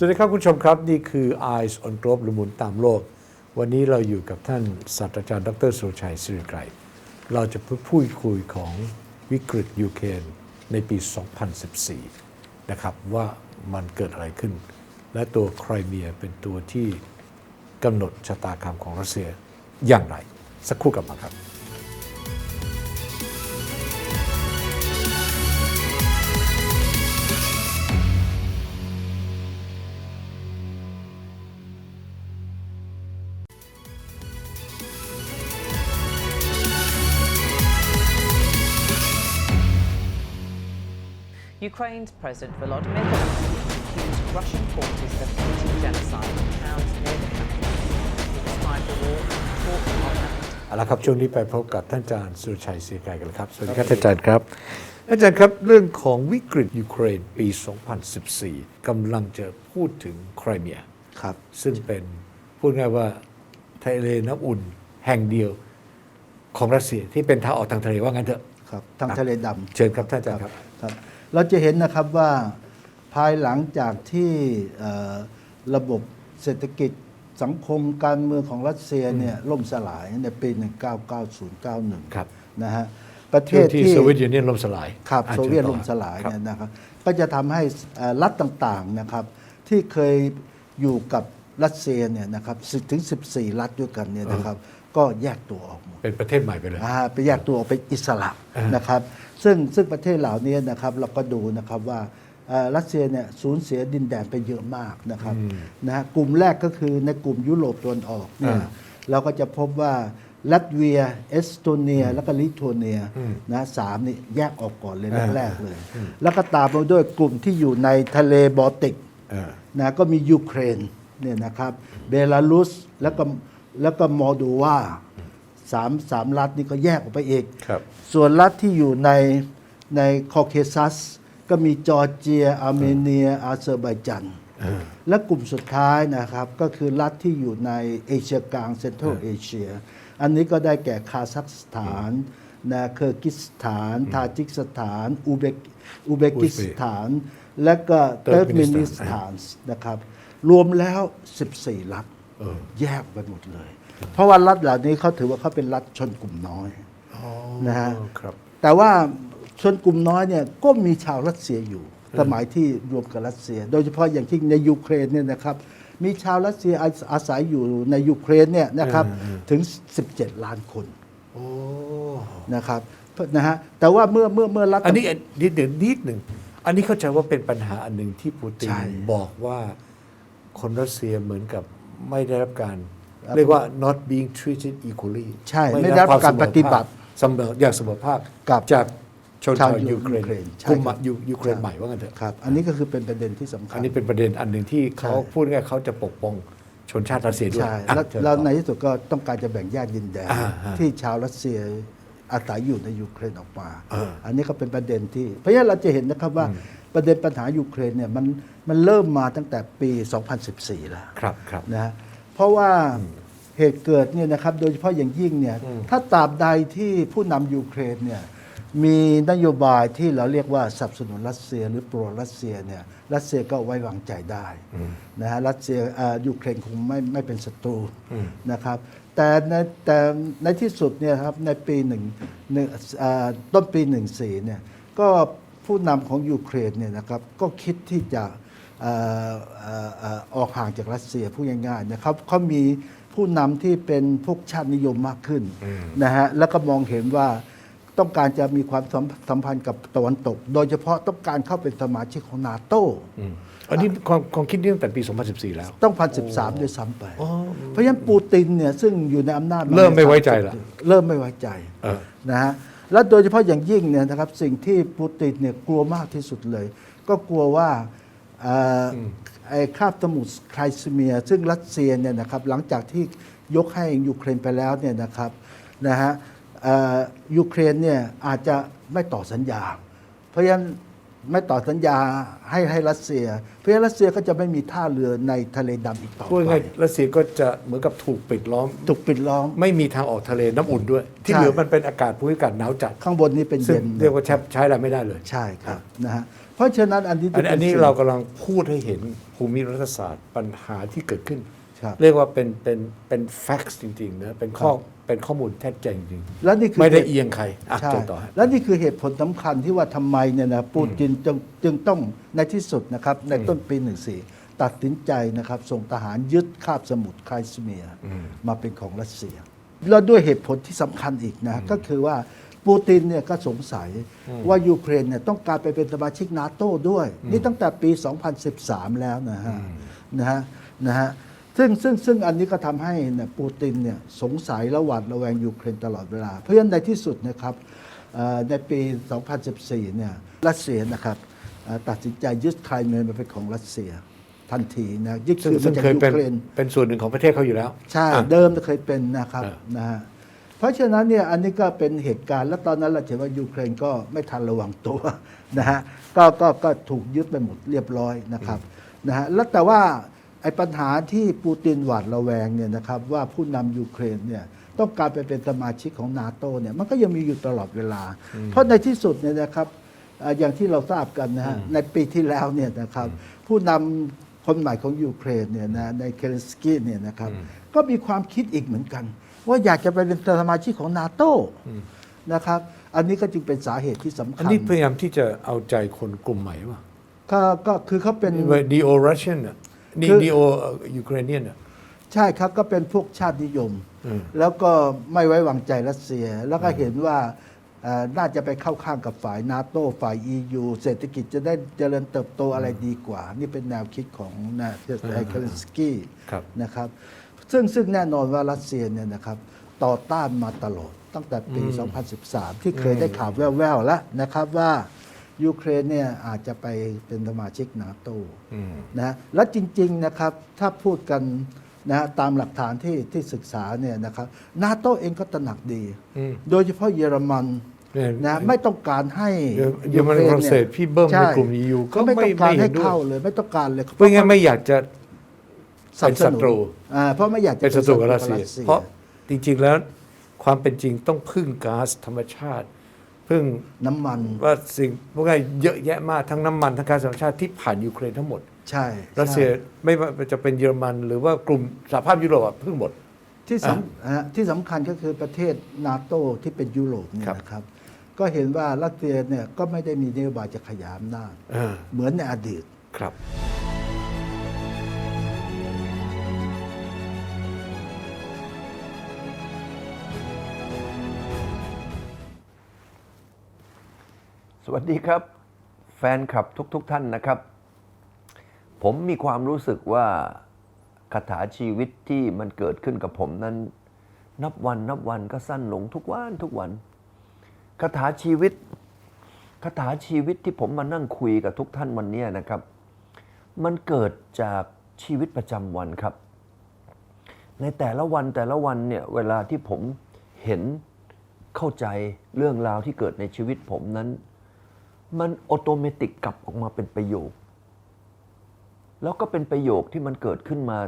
สวัสดีครับคุณผู้ชมครับ นี่คือ Eyes on Globe หรือหมุนตามโลก วันนี้เราอยู่กับท่านศาสตราจารย์ดรสุรชัยสิริไกรเราจะพูดคุยของวิกฤตยูเครนในปี 2014 นะครับ ว่ามันเกิดอะไรขึ้น และตัวไครเมียเป็นตัวที่กำหนดชะตากรรมของรัสเซียอย่างไร สักครู่กลับมาครับ Ukraine's President Volodymyr Zelensky accused Russian forces of committing genocide in towns near the capital. He described the war as a fought conflict เอาละครับช่วงนี้ไปพบกับท่านอาจารย์สุรชัยศรีไกรกันครับ สวัสดีครับท่านอาจารย์ครับอาจารย์ครับเรื่องของวิกฤตยูเครนปี 2014 กำลังจะพูดถึงไครเมีย ครับ ซึ่งเป็นพูดง่ายว่าทะเลน้ำอุ่นแห่งเดียวของรัสเซียที่เป็นทางออกทางทะเลว่างั้นเถอะ ครับทางทะเลดำ เชิญครับท่านอาจารย์ครับ ครับ เราจะเห็นนะครับว่าภายหลังจากที่เอ่อระบบเศรษฐกิจสังคมการเมืองของรัสเซียเนี่ยล่มสลายในปี 1990-91ครับนะฮะประเทช่วงศที่ที่โซเวียตยูเนียนล่มสลายครับอะโซเวียตชิญต่อล่มสลายครับเนี่ยนะครับก็จะทำให้เอ่อรัฐต่างๆนะครับที่เคยอยู่กับรัสเซียเนี่ยนะครับ10ถึง 14 รัฐด้วยกันเนี่ยนะครับ ก็แยกตัวออกหมดเป็นประเทศใหม่ไปเลย อ่าไปแยกตัวออกเป็นอิสระอ่าน นะครับ ซึ่งซึ่งประเทศเหล่านี้นะครับเราก็ดูนะครับว่าเอ่อรัสเซียเนี่ยสูญเสียดินแดนไปเยอะมากนะครับนะฮะกลุ่มแรกก็คือในกลุ่มยุโรปตะวันออกเนี่ยอ่าเราก็จะพบว่าลัตเวีย เอสโตเนีย แล้วก็ลิทัวเนียนะสามนี่แยกออกก่อนเลยอ่า แรกๆเลย แล้วก็ตามมาด้วยกลุ่มที่อยู่ในทะเลบอลติก เออ นะก็มียูเครนเนี่ยนะครับเบลารุสแล้วก็ แล้วก็มอลโดวาสามสามรัฐนี่ก็แยกออกไปอีก ครับ ส่วนรัฐที่อยู่ในในคอเคซัส ก็มีจอร์เจีย อาร์เมเนีย อาเซอร์ไบจัน และกลุ่มสุดท้ายนะครับ ก็คือรัฐที่อยู่ในเอเชียกลางเซ็นทรัลเอเชีย อันนี้ก็ได้แก่คาซัคสถานนะเคิร์กิสถาน ทาจิกสถาน อุเบกอุเบกิสถาน และก็เติร์กเมนิสถานนะครับ รวมแล้ว 14 รัฐ แยกไปหมดเลย เพราะว่ารัฐเหล่านี้เขาถือว่าเขาเป็นรัฐชนกลุ่มน้อยนะฮะครับแต่ว่าชนกลุ่มน้อยเนี่ยก็มีชาวรัสเซียอยู่ สมัยที่รวมกับรัสเซีย โดยเฉพาะอย่างที่ในยูเครนเนี่ยนะครับ มีชาวรัสเซียอาอาศัยอยู่ในยูเครนเนี่ยนะครับถึง 17 ล้านคนโอ้นะครับนะฮะแต่ว่าเมื่อเมื่อเมื่อรัฐอันนี้นิดหนึ่งนิดหนึ่งอันนี้เข้าใจว่าเป็นปัญหาอันหนึ่งที่ปูตินใช่บอกว่าคนรัสเซียเหมือนกับ ไม่ได้รับการ เรียกว่า not being treated equally ใช่ไม่ได้รับการปฏิบัติเสมออย่างเสมอภาคกับจากชนชาวชาวยูยูเครนเครนใช่กลุ่มครับยูยูเครนใหม่ว่างั้นเถอะครับ อันนี้ก็คือเป็นประเด็นที่สำคัอัญนนี้เป็นประเด็นอันหนึ่งที่เขาใช่พูดง่ายๆเขาจะปกป้องชนชาติรัสเซียด้วยใช่อะแล้วเชิญแล้วต่อในที่สุดก็ต้องการจะแบ่งแยกดินแดนอ่าฮะที่ชาวรัสเซียอาศัยอยู่ในยูเครนออกมาเอออันนี้ก็เป็นประเด็นที่ เพราะฉะนั้นเราจะเห็นนะครับว่าประเด็นปัญหายูเครนเนี่ยมัน มันเริ่มมาตั้งแต่ปี 2014 แล้วครับครับนะฮะเพราะว่าเหตุเกิดเนี่ยนะครับโดยเฉพาะอย่างยิ่งเนี่ยถ้าตราบใดที่ผู้นำยูเครนเนี่ยมีนโยบายที่เราเรียกว่าสนับสนุนรัสเซียหรือโปรรัสเซียเนี่ยรัสเซียก็ไว้วางใจได้นะฮะรัสเซียอ่ายูเครนคงไม่ไม่เป็นศัตรูนะครับแต่ในแต่ในที่สุดเนี่ยครับในปีหนึ่งหนึ่งอ่าต้นปีหนึ่งสี่เนี่ยก็ผู้นำของยูเครนเนี่ยนะครับก็คิดที่จะเอ่อเอ่อเอ่อออกห่างจากรัสเซียพูดง่ายๆนะครับเขามีผผู้นำที่เป็นพวกชาตินิยมมากขึ้นนะฮะแล้วก็มองเห็นว่าต้องการจะมีความสัมสัมพันธ์กับตะวันตก โดยเฉพาะต้องการเข้าเป็นสมาชิกของนาโตอันนี้ความความคิดนี้ตั้งแต่ปี 2014 แล้ว ต้องพันสิบสามด้วยซ้ำไป เพราะฉะนั้นปูตินเนี่ยซึ่งอยู่ในอำนาจาเริ่มไม่ไว้ใจละเริ่มไม่ไว้ใจเออนะฮะแล้วโดยเฉพาะอย่างยิ่งเนี่ยนะครับสิ่งที่ปูตินเนี่ยกลัวมากที่สุดเลย ก็กลัวว่าเอ่ออ ไอ้คาบสมุทรไครซีเมีย ซึ่งรัสเซียเนี่ยนะครับหลังจากที่ยกให้ยูเครนไปแล้วเนี่ยนะครับนะฮะเอ่อยูเครนเนี่ยอาจจะไม่ต่อสัญญา เพราะฉะนั้นไม่ต่อสัญญาให้ให้รัสเซีย เพราะฉะนั้นรัสเซียก็จะไม่มีท่าเรือในทะเลดำอีกต่อพูดไปง่ายๆรัสเซียก็จะเหมือนกับถูกปิดล้อม ถูกปิดล้อม ไม่มีทางออกทะเลน้ำอุ่นด้วย ที่ใช่เหลือมันเป็นอากาศภูมิอากาศหนาวจัด ข้างบนนี้เป็นซึ่งเย็น เรียกว่าแทบใช้อะไรไม่ได้เลย ใช่ครับนะฮะ เพราะฉะนั้นอันนี้อันนี้อันนี้จะป็สิ่ง เรากำลังพูดให้เห็นภูมิรัฐศาสตร์ปัญหาที่เกิดขึ้น ครับเรียกว่าเป็นเป็นเป็นแฟกซ์จริงๆนะเป็นข้อเป็นข้อมูลแท้จริงจริงและนี่คือ ไม่ได้เอียงใครอะใช่เจอต่อฮะ และนี่คือเหตุผลสำคัญที่ว่าทำไมเนี่ยนะปูตินจึงจึงต้องในที่สุดนะครับ ในต้นปี 14 ตัดสินใจนะครับ ส่งทหารยึดคาบสมุทรไครซีเมียมาเป็นของรัสเซีย แล้วด้วยเหตุผลที่สำคัญอีกนะ ก็คือว่า ปูตินเนี่ยก็สงสัยว่ายูเครนเนี่ยต้องการไปเป็นสมาชิกนาโต้ด้วย นี่ตั้งแต่ปี 2013 แล้วนะฮะนะฮะนะฮะซึ่งซึ่งซึ่งอันนี้ก็ทำให้เนี่ยปูตินเนี่ยสงสัยและหวาดระแวงยูเครนตลอดเวลา เพราะฉะนั้นในที่สุดนะครับเอ่อในปี 2014 เนี่ยรัสเซียนะครับเอ่อตัดสินใจยึดไครเมียมาเป็นของรัสเซียทันทีนะยึดซึ่งคืนซึ่มางจากเคยยูเป็นเครนเป็นส่วนหนึ่งของประเทศเขาอยู่แล้ว ใช่อะเดิมเคยเป็นนะครับเออนะฮะ เพราะฉะนั้นเนี่ยอันนี้ก็เป็นเหตุการณ์ แล้วตอนนั้นเราเห็นว่ายูเครนก็ไม่ทันระวังตัวนะฮะก็ก็ก็ถูกยึดไปหมดเรียบร้อยนะครับนะฮะแล้วแต่ว่าไอ้ปัญหาที่ปูตินหวาดระแวงเนี่ยนะครับว่าผู้นำยูเครนเนี่ยต้องการไปเป็นสมาชิกของนาโตเนี่ยมันก็ยังมีอยู่ตลอดเวลา เพราะในที่สุดเนี่ยนะครับเอ่ออย่างที่เราทราบกันนะฮะในปีที่แล้วเนี่ยนะครับผู้นำคนใหม่ของยูเครนเนี่ยนะในเคเลนสกี้เนี่ยนะครับก็มีความคิดอีกเหมือนกัน ว่าอยากจะไปเป็นสมาชิกของนาโตนะครับ อันนี้ก็จึงเป็นสาเหตุที่สำอันคัญนี้พยายามที่จะเอาใจคนกลุ่มใหม่ป่ะก็ก็คือเขาเป็นดีโอรัสเซียนอะนี่คือดีโอยูเครเนียนอะใช่ครับก็เป็นพวกชาตินิยมอืมแล้วก็ไม่ไว้วางใจรัสเซีย แล้วก็เห็นว่าเอ่อน่าจะไปเข้าข้างกับฝ่ายนาโตฝ่าย EU เศรษฐกิจจะได้เจริญเติบโตอะไรดีกว่า นี่เป็นแนวคิดของนะเทสไอเคลนสกี้ครับนะครับ ซึ่งซึ่งแน่นอนว่ารัสเซียเนี่ยนะครับต่อต้านมาตลอดตั้งแต่ปี 2013 ที่เคยได้ข่าวแว่วๆแล้วนะครับว่ายูเครนเนี่ยอาจจะไปเป็นสมาชิกนาโตอืมนะและจริง ๆนะครับถ้าพูดกันนะตามหลักฐานที่ที่ศึกษาเนี่ยนะครับนาโตเองก็ตระหนักดีอืมโดยเฉพาะเยอรมันเนี่ยนะไม่ต้องการให้เยอเยอรมันฝรั่งเศสพี่เบิ้มในใช่กลุ่ม EU ก็เขาไม่ไม่ต้องการไม่เห็ให้นด้วยเข้าเลย ไม่ต้องการเลยเพราะงั้นไม่อยากจะสนับส เป็นศันุตรูนอ่าเพราะไม่อยากจะเป็นศัตรูกับรัสเซียป็นเพราะจริง ๆแล้วความเป็นจริงต้องพึ่งก๊าซธรรมชาติ พึ่งน้ำมันว่าสิ่งพวกนี้เยอะแยะมากทั้งน้ำมันทั้งก๊าซธรรมชาติที่ผ่านยูเครนทั้งหมด ใช่รัสเซียใช่ไม่ว่าจะเป็นเยอรมัน หรือว่ากลุ่มสหภาพยุโรปอะพึ่งหมดที่อะสำอ่าที่สำคัญก็คือประเทศนาโตที่เป็นยุโรปเนี่ยครับนะครับ ก็เห็นว่ารัสเซียเนี่ยก็ไม่ได้มีนโยบายจะขยายอำนาจอ่าเหมือนในอดีตครับ วัสดีครับ แฟนคลับทุกๆทท่านนะครับ ผมมีความรู้สึกว่าคาถาชีวิตที่มันเกิดขึ้นกับผมนั้น นับวันนับวันก็สั้นลงทุกวันทุกวันคาถาชีวิตคาถาชีวิตที่ผมมานั่งคุยกับทุกท่านวันนี้นะครับ มันเกิดจากชีวิตประจำวันครับ ในแต่ละวันแต่ละวันเนี่ยเวลาที่ผมเห็นเข้าใจเรื่องราวที่เกิดในชีวิตผมนั้น มันออโตเมติกกลับออกมาเป็นประโยค แล้วก็เป็นประโยคที่มันเกิดขึ้นมา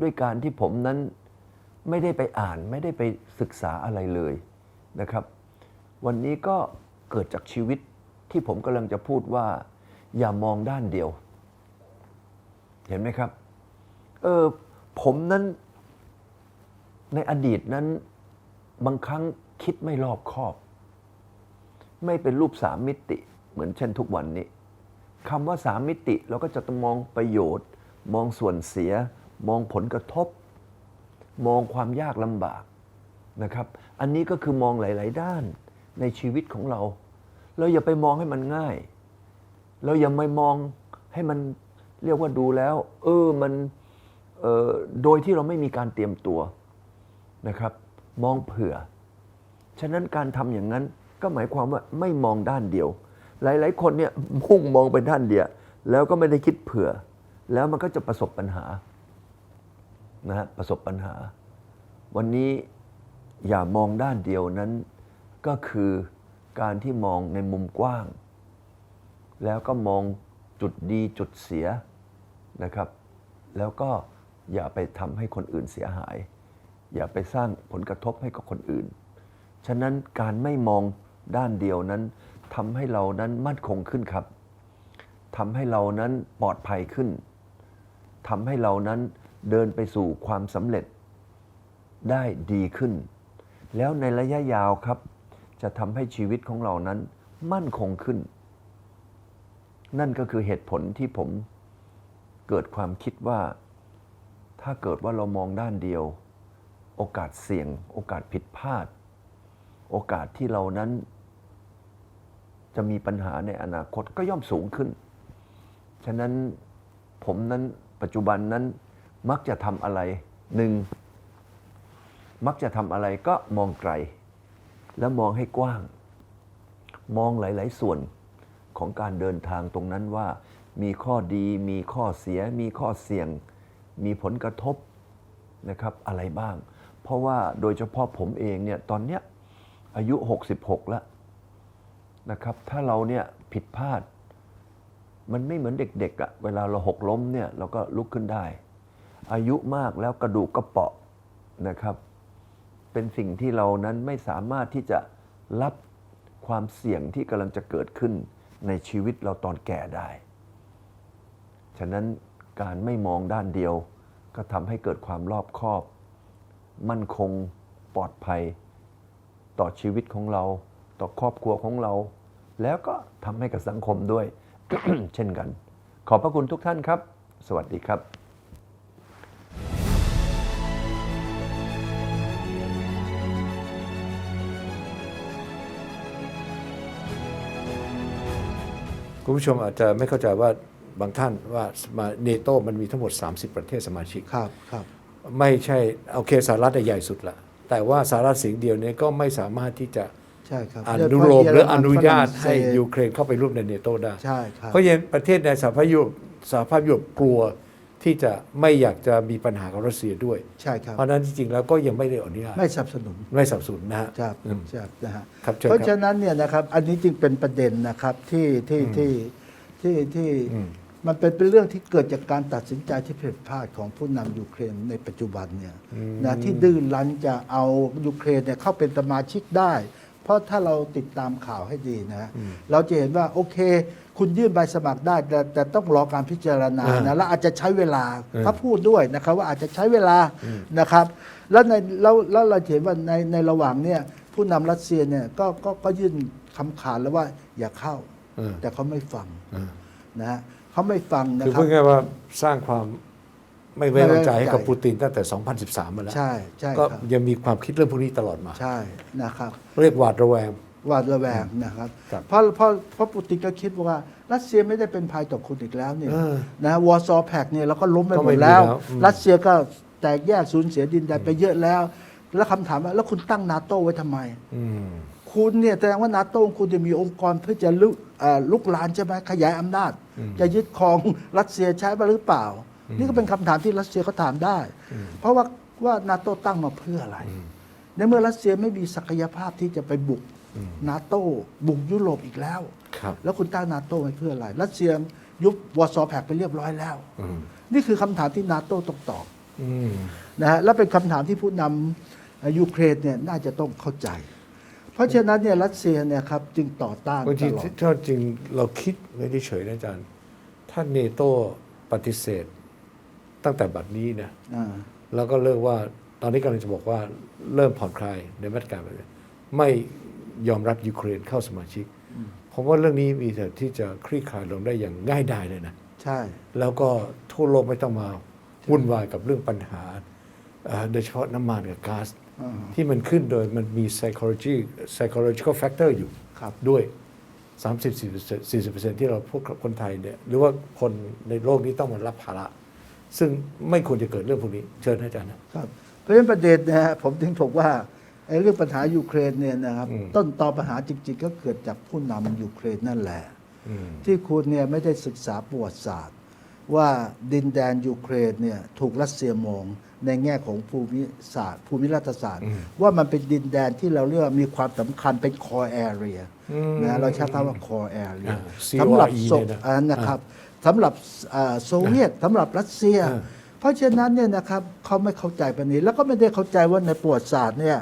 ด้วยการที่ผมนั้นไม่ได้ไปอ่านไม่ได้ไปศึกษาอะไรเลยนะครับ วันนี้ก็เกิดจากชีวิตที่ผมกำลังจะพูดว่า อย่ามองด้านเดียว เห็นไหมครับเออผมนั้นในอดีตนั้นบางครั้งคิดไม่รอบคอบ ไม่เป็นรูปสามมิติ เหมือนเช่นทุกวันนี้คำว่าสามมิติเราก็จะต้องมองประโยชน์ มองส่วนเสีย มองผลกระทบ มองความยากลำบากนะครับ อันนี้ก็คือมองหลาย ๆ ด้านในชีวิตของเรา เราอย่าไปมองให้มันง่าย เราอย่าไม่มองให้มันเรียกว่าดูแล้ว เออมันเออโดยที่เราไม่มีการเตรียมตัวนะครับ มองเผื่อ ฉะนั้นการทำอย่างนั้นก็หมายความว่าไม่มองด้านเดียว หลาย ๆ คนเนี่ยมุ่งมองไปด้านเดียวแล้วก็ไม่ได้คิดเผื่อ แล้วมันก็จะประสบปัญหานะฮะประสบปัญหา วันนี้อย่ามองด้านเดียวนั้น ก็คือการที่มองในมุมกว้าง แล้วก็มองจุดดีจุดเสียนะครับ แล้วก็อย่าไปทำให้คนอื่นเสียหาย อย่าไปสร้างผลกระทบให้กับคนอื่น ฉะนั้นการไม่มองด้านเดียวนั้น ทำให้เรานั้นมั่นคงขึ้นครับทำให้เรานั้นปลอดภัยขึ้นทำให้เรานั้นเดินไปสู่ความสำเร็จได้ดีขึ้น แล้วในระยะยาวครับ จะทำให้ชีวิตของเรานั้นมั่นคงขึ้น นั่นก็คือเหตุผลที่ผมเกิดความคิดว่า ถ้าเกิดว่าเรามองด้านเดียว โอกาสเสี่ยง โอกาสผิดพลาด โอกาสที่เรานั้น จะมีปัญหาในอนาคตก็ย่อมสูงขึ้น ฉะนั้นผมนั้นปัจจุบันนั้นมักจะทำอะไรหนึ่งมักจะทำอะไรก็มองไกล แล้วมองให้กว้าง มองหลาย ๆ ส่วนของการเดินทางตรงนั้นว่า มีข้อดี มีข้อเสีย มีข้อเสี่ยง มีผลกระทบนะครับอะไรบ้าง เพราะว่าโดยเฉพาะผมเองเนี่ยตอนเนี้ยอายุ 66 แล้ว นะครับ ถ้าเราเนี่ยผิดพลาด มันไม่เหมือนเด็กๆอะเวลาเราหกล้มเนี่ยเราก็ลุกขึ้นได้ อายุมากแล้วกระดูกก็เปาะนะครับ เป็นสิ่งที่เรานั้นไม่สามารถที่จะรับความเสี่ยงที่กำลังจะเกิดขึ้นในชีวิตเราตอนแก่ได้ ฉะนั้นการไม่มองด้านเดียว ก็ทำให้เกิดความรอบคอบ มั่นคงปลอดภัย ต่อชีวิตของเรา ต่อครอบครัวของเรา แล้วก็ทำให้กับสังคมด้วย เช่นกัน ขอบพระคุณทุกท่านครับ สวัสดีครับคุณผู้ชมอาจจะไม่เข้าใจว่าบางท่านว่ามาเนโตมันมีทั้งหมด 30 ประเทศสมาชิกครับครับ ไม่ใช่ โอเคสหรัฐใหญ่สุดละแต่ว่าสหรัฐเสียงเดียวเนี่ยก็ไม่สามารถที่จะ ใช่ครับอนุโลมหรืออนุญาตฝรั่งเศให้สยูเครนเข้าไปร่วมในเนโตได้ ใช่ครับ เพราะฉะนั้นประเทศในสหภาพยุโรปสหภาพยุโรปกลัวที่จะไม่อยากจะมีปัญหากับรัสเซียด้วย ใช่ครับ เพราะฉะนั้นจริงๆแล้วก็ยังไม่ได้อนุญาตไม่สนับสนุนไม่สับสนนะฮะครับอืมครับนะฮะครับเชิญเพราะครัฉะบนั้นเนี่ยนะครับอันนี้จึงเป็นประเด็นนะครับที่ที่ที่ที่ที่อืมมันเป็นเป็นเรื่องที่เกิดจากการตัดสินใจที่ผิดพลาดของผู้นำยูเครนในปัจจุบันเนี่ยนะที่ดื้อรั้นจะเอายูเครนเนี่ยเข้าเป็นสมาชิกได้ เพราะถ้าเราติดตามข่าวให้ดีนะ เราจะเห็นว่าโอเค คุณยื่นใบสมัครได้ แต่แต่ต้องรอการพิจารณาอ่านะและอาจจะใช้เวลาอืมเขาพูดด้วยนะครับว่าอาจจะใช้เวลานะครับ แล้วในแล้วแล้วเราเห็นว่าในในระหว่างเนี่ยผู้นำรัสเซียเนี่ยก็ก็ก็ยื่นคำขาดแล้วว่าอย่าเข้าเออแต่เขาไม่ฟังเออนะฮะเขาไม่ฟังนะคือครัพูบดง่ายๆว่าสร้างความ ไม่ไว้วางใจให้กับไม่ไว้วางใจปูตินตั้งแต่ 2013 มาแล้วใช่ใช่ก็ครับยังมีความคิดเรื่องพวกนี้ตลอดมา ใช่นะครับเรียกหวาดระแวง หวาดระแวงนะครับครับเพราะเพราะเพราะปูตินก็คิดว่ารัสเซียไม่ได้เป็นภัยต่อคุณอีกแล้วเนี่ยเออนะวอร์ซอแพกเนี่ยเราก็ล้มไปก็หมไม่ดมีแล้ว แล้วอืม รัสเซียก็แตกแยกสูญเสียดินแดนไปเยอะแล้ว แล้วคำถามว่าแล้วคุณตั้งนาโต้ไว้ทำไม อืม คุณเนี่ยแสดงว่านาโต้ของคุณจะมีองค์กรเพื่อจะลุกเอ่อลุกลานใช่ไหมขยายอำนาจ จะยึดครองรัสเซียใช้ไปหรือเปล่า นี่ก็เป็นคำถามที่รัสเซียเขาถามได้ เพราะว่าว่านาโต้ตั้งมาเพื่ออะไร ในเมื่อรัสเซียไม่มีศักยภาพที่จะไปบุกนาโต้บุกยุโรปอีกแล้วครับแล้วคุณตั้งนาโต้ไว้เพื่ออะไร รัสเซียยุบวอร์ซอแพกไปเรียบร้อยแล้วอืมนี่คือคำถามที่นาโต้ต้องตอบอืมนะฮะและเป็นคำถามที่ผู้นำเอ่อยูเครนเนี่ยน่าจะต้องเข้าใจ เพราะฉะนั้นเนี่ยรัสเซียเนี่ยครับจึงต่อต้านบางตทีลอดถ้าจริงเราคิดไม่ได้เฉยนะอาจารย์ ถ้าเนโตปฏิเสธ ตั้งแต่บัดนี้นะอ่าแล้วก็เลิกว่าตอนนี้กำลังจะบอกว่าเริ่มผ่อนคลายในมาตรการแบบนี้ไม่ยอมรับยูเครนเข้าสมาชิกผมว่าเรื่องนี้มีแต่ที่จะคลี่คลายลงได้อย่างง่ายดายเลยนะใช่ แล้วก็ทั่วโลกไม่ต้องมาวุ่นวายกับเรื่องปัญหาเอ่อโดยเฉพาะน้ำมันกับก๊าซที่มันขึ้นโดยมันมี psychology psychological factor อยู่ครับด้วย 30 40ที่เราพวกคนไทยเนี่ยหรือว่าคนในโลกนี้ต้องมารับภาระ ซึ่งไม่ควรจะเกิดเรื่องพวกนี้ เชิญอาจารย์นะครับเพราะฉะนั้นประเด็นนะฮะผมถึงบอกว่าไอ้เรื่องปัญหายูเครนเนี่ยนะครับอืมต้นตอปัญหาจริงๆ ก็เกิดจากผู้นำยูเครนนั่นแหละอืมที่คุณเนี่ยไม่ได้ศึกษาประวัติศาสตร์ ว่าดินแดนยูเครนเนี่ยถูกรัสเซียมองในแง่ของภูมิศาสตร์ ภูมิรัฐศาสตร์ ว่ามันเป็นดินแดนที่เราเรียกว่ามีความสำคัญเป็น core area นะเราใช้คำว่า core area อ่าสำหรับ CORE โซเนี่ยนะอ่านะครับ สำหรับอ่าโซเวียตสำหรับรัสเซียอ่าเพราะฉะนั้นเนี่ยนะครับเขาไม่เข้าใจปานนี้แล้วก็ไม่ได้เข้าใจว่าในประวัติศาสตร์เนี่ย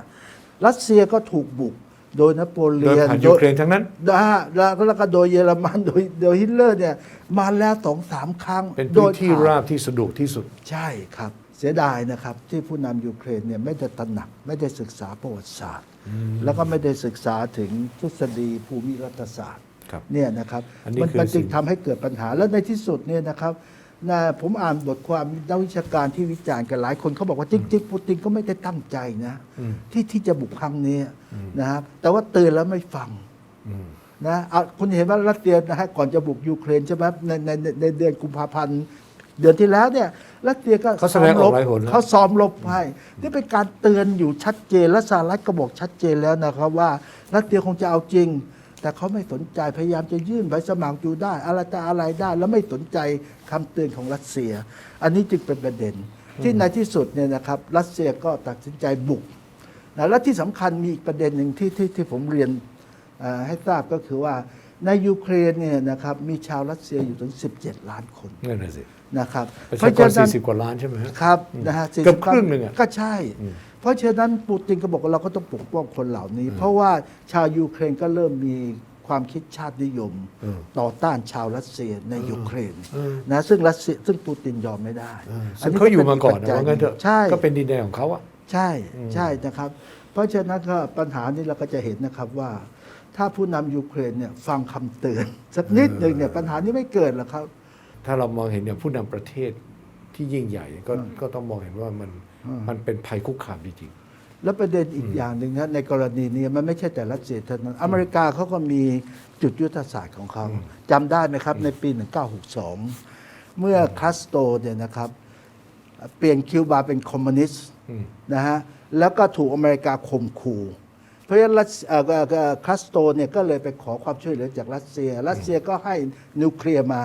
รัสเซียก็ถูกบุกโดยนโปโดเลียยนผ่านยูเครนทั้งนั้นนะฮะแล้วก็แล้วก็โดยเยอรมันโดยโดยฮิตเลอร์เนี่ยมาแล้วสองสามครั้งเป็นโดพื้นยที่ผ่นราบที่สะดวกที่สุด ใช่ครับ เสียดายนะครับ ที่ผู้นำยูเครนเนี่ยไม่ได้ตระหนัก ไม่ได้ศึกษาประวัติศาสตร์ แล้วก็ไม่ได้ศึกษาถึงทฤษฎีภูมิรัฐศาสตร์ ครับเนี่ยนะครับอันนี้มันคือมันจึสิ่งงทำให้เกิดปัญหาแล้วในที่สุดเนี่ยนะครับนะผมอ่านบทความนักวิชาการที่วิจารณ์กันหลายคนเขาบอกว่าจริงๆปูตินก็ไม่ได้ตั้งใจนะที่ที่จะบุกครั้งนี้นะครับแต่ว่าเตือนแล้วไม่ฟังนะเอาคุณเห็นว่ารัสเซียนะฮะก่อนจะบุกยูเครนใช่ไหมในในในในเดือนกุมภาพันธ์เดือนที่แล้วเนี่ยรัสเซียก็เขาแสดงออกหลายหนแล้วเขาซ้อมรบให้นี่เป็นการเตือนอยู่ชัดเจนและสหรัฐก็บอกชัดเจนแล้วนะครับว่ารัสเซียคงจะเอาจริง แต่เขาไม่สนใจพยายามจะยื่นใบสมัครอยู่ได้ อะไรแต่อะไรได้ แล้วไม่สนใจคำเตือนของรัสเซีย อันนี้จึงเป็นประเด็น ที่ในที่สุดเนี่ยนะครับรัสเซียก็ตัดสินใจบุกนะและที่สำคัญมีอีกประเด็นหนึ่งที่ที่ที่ผมเรียนเอ่อให้ทราบก็คือว่าในยูเครนเนี่ยนะครับมีชาวรัสเซียอยู่ถึง 17 ล้านคนนั่นน่ะสินะครับประชากรฉะนั้น40 กว่าล้านใช่ไหมฮะครับนะฮะเกือบ40ครึ่งหนึ่งอะก็ใช่ เพราะฉะนั้นปูตินก็บอกว่าเราก็ต้องปกป้องคนเหล่านี้ เพราะว่าชาวยูเครนก็เริ่มมีความคิดชาตินิยม ต่อต้านชาวรัสเซียในยูเครนนะซึ่งรัสเซียซึ่งปูตินยอมไม่ได้ซึ่งเขาอยู่มาก่อนนะป็ว่างั้นเถอะใช่ก็เป็นดินแดนของเขาอะใช่ใช่นะครับ เพราะฉะนั้นก็ปัญหานี้เราก็จะเห็นนะครับว่า ถ้าผู้นำยูเครนเนี่ยฟังคำเตือนสักนิดหนึ่งเนี่ยปัญหานี้ไม่เกิดหรอกครับ ถ้าเรามองเห็นอย่างผู้นำประเทศที่ยิ่งใหญ่ก็ก็ต้องมองเห็นว่ามัน มันเป็นภัยคุกคามจริงแล้วประเด็นอีกอย่างหนึ่งนะในกรณีนี้มันไม่ใช่แต่รัสเซียเท่านั้นอเมริกาเขาก็มีจุดยุทธศาสตร์ของเขาจำได้ไหมครับในปี 1962 เมื่อคาสโตรเนี่ยนะครับ เปลี่ยนคิวบาเป็นคอมมิวนิสต์นะฮะแล้วก็ถูกอเมริกาข่มขู่เพราะฉะนั้นรัสเอ่อเอ่อเอ่อคาสโตรเนี่ยก็เลยไปขอความช่วยเหลือจากรัสเซีย รัสเซียก็ให้นิวเคลียร์มา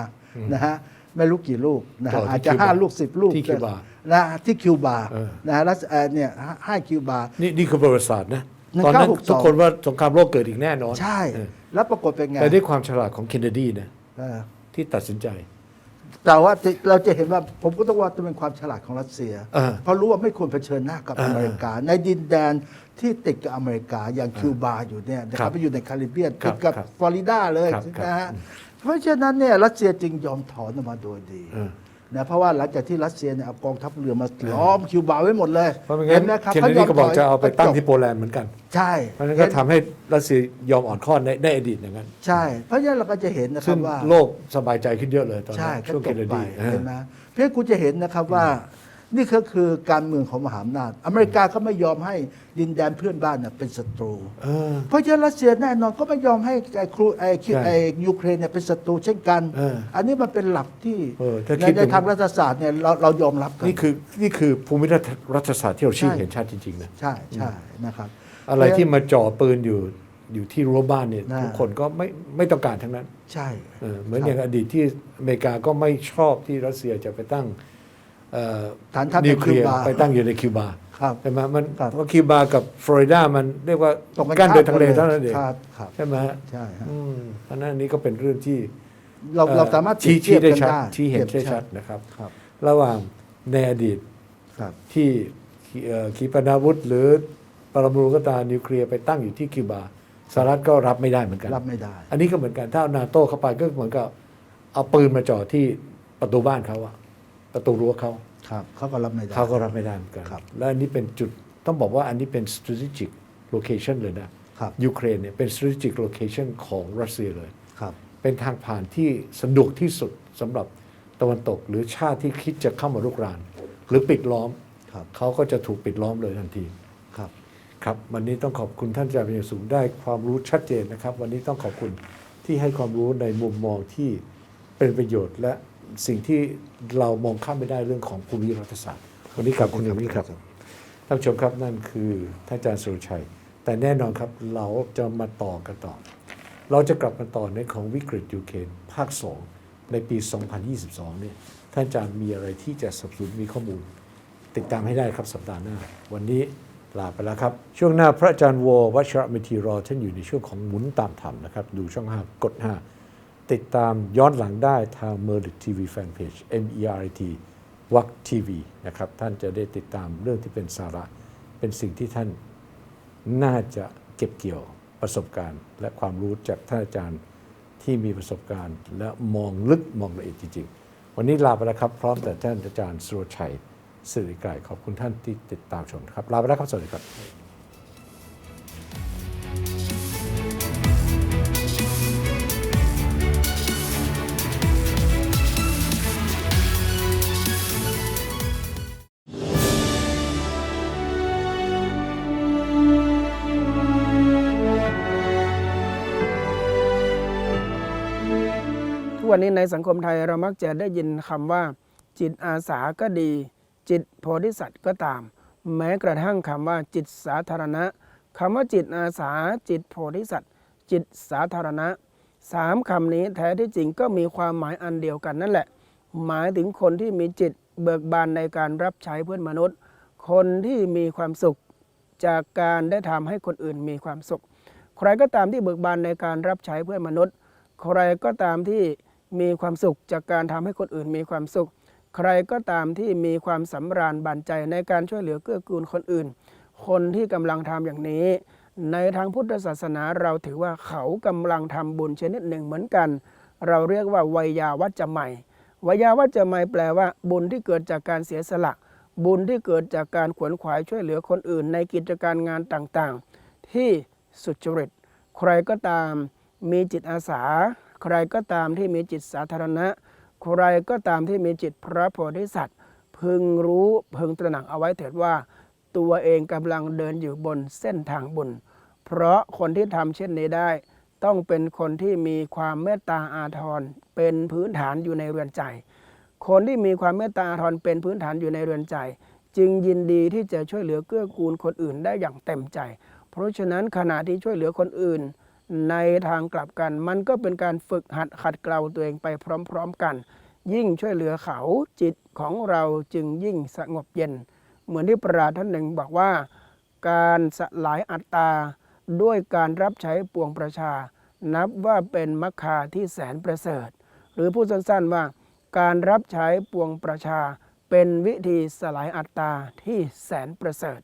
นะฮะ ไม่รู้กี่ลูกนะฮะต่อที่อาจจะคิวบาห้าลูกสิบลูกที่คิวบานะที่คิวบาเออ นะฮะรัสเอ่อเนี่ยให้คิวบาๆนี่นี่คือประวัติศาสตร์นะหนึ่งตอนนั้นเก้าหกสอง ทุกคนว่าสงครามโลกเกิดอีกแน่นอนใช่ เออแล้วปรากฏเป็นไงแต่ด้วยความฉลาดของเคนเนดีนะเออที่ตัดสินใจ แต่ว่าที่เราจะเห็นว่าผมก็ต้องว่าจะเป็นความฉลาดของรัสเซีย เออ เพราะรู้ว่าไม่ควรเผชิญหน้ากับเอออเมริกา ในดินแดนที่ติดกับอเมริกาอย่างคิวบาอยู่เนี่ยนะคครัรับบไปอยู่ในแคริบเบียนครัติบดกับครับฟลอริดาเลยครับนะฮะ เพราะฉะนั้นเนี่ยรัสเซียจึงยอมถอนออกมาโดยดีเออนะเพราะว่าหลังจากที่รัสเซียเนี่ยเอากองทัพเรือมาล้อมคิวบาไว้หมดเลยเพราะไม่งั้นไหมครับเคนเนขยดีมก็บอกถยจะเอาไปตั้งที่จบโปแลนด์เหมือนกัน ใช่ เพราะฉะนั้นก็ทำให้รัสเซียยอมอ่อนข้อในในอดีตอย่างนั้น ใช่ เพราะฉะนั้นเราก็จะเห็นนะคซึ่รังบว่าโลกสบายใจขึ้นเยอะเลยตอนใช่นั้นก็ช่วงจเคนบเนไปดีเออเห็นไหมเพื่อคุณจะเห็นนะครับว่า นี่ก็คือการเมืองของมหาอำนาจ อเมริกาก็ไม่ยอมให้ดินแดนเพื่อนบ้านเนี่ยเป็นศัตรู เออ เพราะฉะนั้นรัสเซียแน่นอนก็ไม่ยอมให้ไอ้ครูไอ้คิวใช่ไอ้ยูเครนเนี่ยเป็นศัตรูเช่นกัน เอออันนี้มันเป็นหลักที่เออถ้าในคิดในถึง ทางรัฐศาสตร์เนี่ยเราเรายอมรับกันนี่คือนี่คือภูมิรัฐศาสตร์ที่เราชี้ใช่ เห็นชัดจริงๆนะใช่ใช่นะครับ อะไรที่มาจ่อปืนอยู่อยู่ที่รั้วบ้านเนี่ยน่า ทุกคนก็ไม่ไม่ต้องการทั้งนั้นใช่ เออเหมือนครับอย่างอดีตที่อเมริกาก็ไม่ชอบที่รัสเซียจะไปตั้งเอ่อ ฐานทัพในนิวเคลียร์คิวบาไปตั้งอยู่ในคิวบาครับใช่ไหมมันครับเพราะคิวบากับฟลอริดามันเรียกว่าตรงกันกั้นข้ามโดยทะเลกันเลยเท่านั้นเองครับครับใช่ไหมฮะใช่ฮะอืมเพราะฉะนั้นอันนี้ก็เป็นเรื่องที่ เราอ่อเราสามารถชี้เปรีชี้ยบได้เทียบชัดกันชี้เห็นปรีได้ยบชัดนะครับครับ ระหว่างในอดีตครับที่ขีเอ่อขีปนาวุธหรือปรมาณูก็ตามนิวเคลียร์ไปตั้งอยู่ที่คิวบาสหรัฐก็รับไม่ได้เหมือนกัน รับไม่ได้ อันนี้ก็เหมือนกันถ้าเอานาโต้เข้าไปก็เหมือนกับเอาปืนมาจ่อที่ประตูบ้านเขาอะ ประตูรั้วเขาครับเขาก็รับไม่ได้ เขาก็รับไม่ได้เหมือนกัน ครับ และอันนี้เป็นจุดต้องบอกว่าอันนี้เป็น strategic location เลยนะครับยูเครนเนี่ยเป็น strategic location ของรัสเซียเลย ครับ เป็นทางผ่านที่สะดวกที่สุดสำหรับตะวันตก หรือชาติที่คิดจะเข้ามารุกราน หรือปิดล้อม ครับ เขาก็จะถูกปิดล้อมเลยทันที ครับ ครับ วันนี้ต้องขอบคุณท่านอาจารย์เป็นอย่างสูงได้ความรู้ชัดเจนนะครับ วันนี้ต้องขอบคุณที่ให้ความรู้ในมุมมองที่เป็นประโยชน์และ สิ่งที่เรามองข้ามไม่ได้เรื่องของภูมิรัฐศาสตร์ วันนี้ขอบคุณอย่างนี้ครับท่านผู้ชมครับนั่นคือท่านอาจารย์สุรชัย แต่แน่นอนครับเราจะมาต่อกันต่อ เราจะกลับมาต่อในของวิกฤตยูเครนภาค 2 ในปี 2022 เนี่ยท่านอาจารย์มีอะไรที่จะสนับสนุนมีข้อมูล ติดตามให้ได้ครับสัปดาห์หน้า วันนี้ลาไปแล้วครับ ช่วงหน้าพระอาจารย์วอวัชระเมธีรอท่านอยู่ในช่วงของหมุนตามธรรมนะครับ ดูช่อง 5 กด 5 ติดตามย้อนหลังได้ทาง m e r i t TV Fanpage M E R I T วักทีวีนะครับ ท่านจะได้ติดตามเรื่องที่เป็นสาระ เป็นสิ่งที่ท่านน่าจะเก็บเกี่ยวประสบการณ์ และความรู้จากท่านอาจารย์ที่มีประสบการณ์ และมองลึกมองละเอียดจริงๆ วันนี้ลาไปแล้วครับ พร้อมแต่ท่านอาจารย์สุรชัยสิริไกรขอบคุณท่านที่ติดตามชมครับ ลาไปแล้วครับ สวัสดีครับ วันนี้ในสังคมไทยเรามักจะได้ยินคำว่า จิตอาสาก็ดี จิตโพธิสัตว์ก็ตาม แม้กระทั่งคำว่าจิตสาธารณะคำว่าจิตอาสา จิตโพธิสัตว์ จิตสาธารณะสามคำนี้แท้ที่จริงก็มีความหมายอันเดียวกันนั่นแหละ หมายถึงคนที่มีจิตเบิกบานในการรับใช้เพื่อนมนุษย์ คนที่มีความสุขจากการได้ทำให้คนอื่นมีความสุข ใครก็ตามที่เบิกบานในการรับใช้เพื่อนมนุษย์ ใครก็ตามที่ มีความสุขจากการทำให้คนอื่นมีความสุข ใครก็ตามที่มีความสำราญบันใจในการช่วยเหลือเกื้อกูลคนอื่น คนที่กำลังทำอย่างนี้ ในทางพุทธศาสนาเราถือว่าเขากำลังทำบุญชนิดหนึ่งเหมือนกัน เราเรียกว่าวัยาวัจจะใหม่วัยยาวัจจะใหม่แปลว่า บุญที่เกิดจากการเสียสละ บุญที่เกิดจากการขวนขวายช่วยเหลือคนอื่น ในกิจการงานต่างๆ ที่สุจริต ใครก็ตามมีจิตอาสา ใครก็ตามที่มีจิตสาธารณะ ใครก็ตามที่มีจิตพระโพธิสัตว์ พึงรู้พึงตระหนักเอาไว้เถิดว่า ตัวเองกำลังเดินอยู่บนเส้นทางบุญ เพราะคนที่ทำเช่นนี้ได้ ต้องเป็นคนที่มีความเมตตาอาทรเป็นพื้นฐานอยู่ในเรือนใจ คนที่มีความเมตตาอาทรเป็นพื้นฐานอยู่ในเรือนใจ จึงยินดีที่จะช่วยเหลือเกื้อกูลคนอื่นได้อย่างเต็มใจ เพราะฉะนั้นขณะที่ช่วยเหลือคนอื่น ในทางกลับกัน มันก็เป็นการฝึกหัดขัดเกลาตัวเองไปพร้อม ๆ กัน ยิ่งช่วยเหลือเขาจิตของเราจึงยิ่งสงบเย็น เหมือนที่ปราชญ์ท่านหนึ่งบอกว่า การสลายอัตตา ด้วยการรับใช้ปวงประชา นับว่าเป็นมรรคาที่แสนประเสริฐ หรือพูดสั้นๆว่า การรับใช้ปวงประชา เป็นวิธีสลายอัตตาที่แสนประเสริฐ